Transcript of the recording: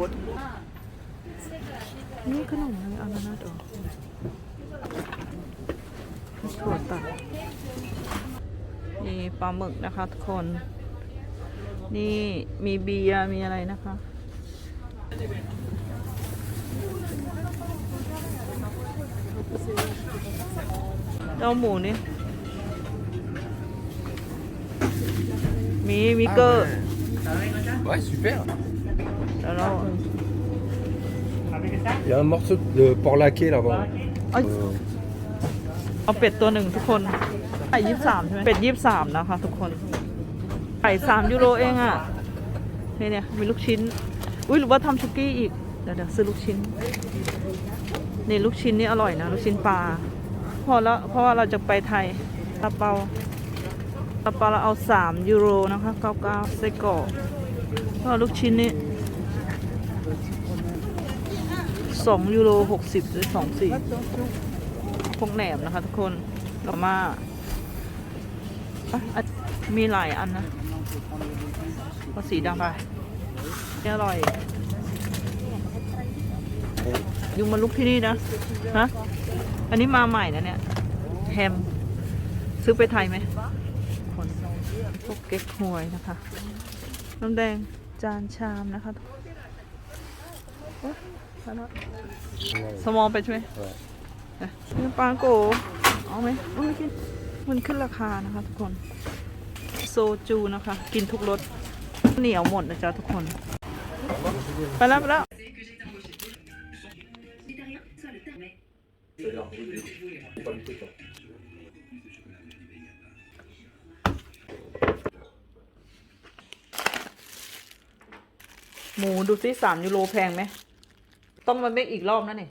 นี่ขนมอะไรอานานาดอถั่วตัดนี่ปลาหมึกนะคะทุกคน นี่มีเบียร์มีอะไรนะคะเจ้าหมูนี่ มีมีเกอร์ Ouais, super. แล้วเรา Il y a un morceau de porc laqué là-bas. เอ้ย Euh, เอาเป็ดตัวหนึ่งทุกคนไก่ยี่สามใช่ไหมเป็ดยี่สามนะคะ ทุกคนไก่สามยูโรเองอะ่ะนี่เนี่ยมีลูกชิ้น อุ้ยหรือว่าทำชุกี้อีกเดี๋ยวเดี๋ยวซื้อลูกชิ้นนี่ลูกชิ้นนี่อร่อยนะลูกชิ้นปลาพอแล้วเพราะว่าเราจะไปไทยตาเปาตาเปาเราเอาสามยูโรนะคะเก้าเก้าไส้กรอกก็ลูกชิ้นนี่ สองยูโรหกสิบหรือสองสี่พวกแหนมนะคะทุกคนกับมาอะมีหลายอันนะก็สีดำไปอร่อย ยุงมาลุกที่นี่นะฮะอันนี้มาใหม่นะเนี่ย แฮม ซื้อไปไทยไหมคนพวกเก๊กฮวยนะคะ น้ำแดงจานชามนะคะ โอ๊ยพอแล้วสมองไปใช่ไหม Ouais. นี่ปลาโกเอาไหมอาไม่กินมันขึ้นราคานะคะทุกคน โซจูนะคะ กินทุกรสเหนียวหมดนะจ๊ะทุกคน ไปแล้วไปแล้วหมูดูซิสามยูโรแพงไหม ต้องมาเมคอีกรอบนะนี่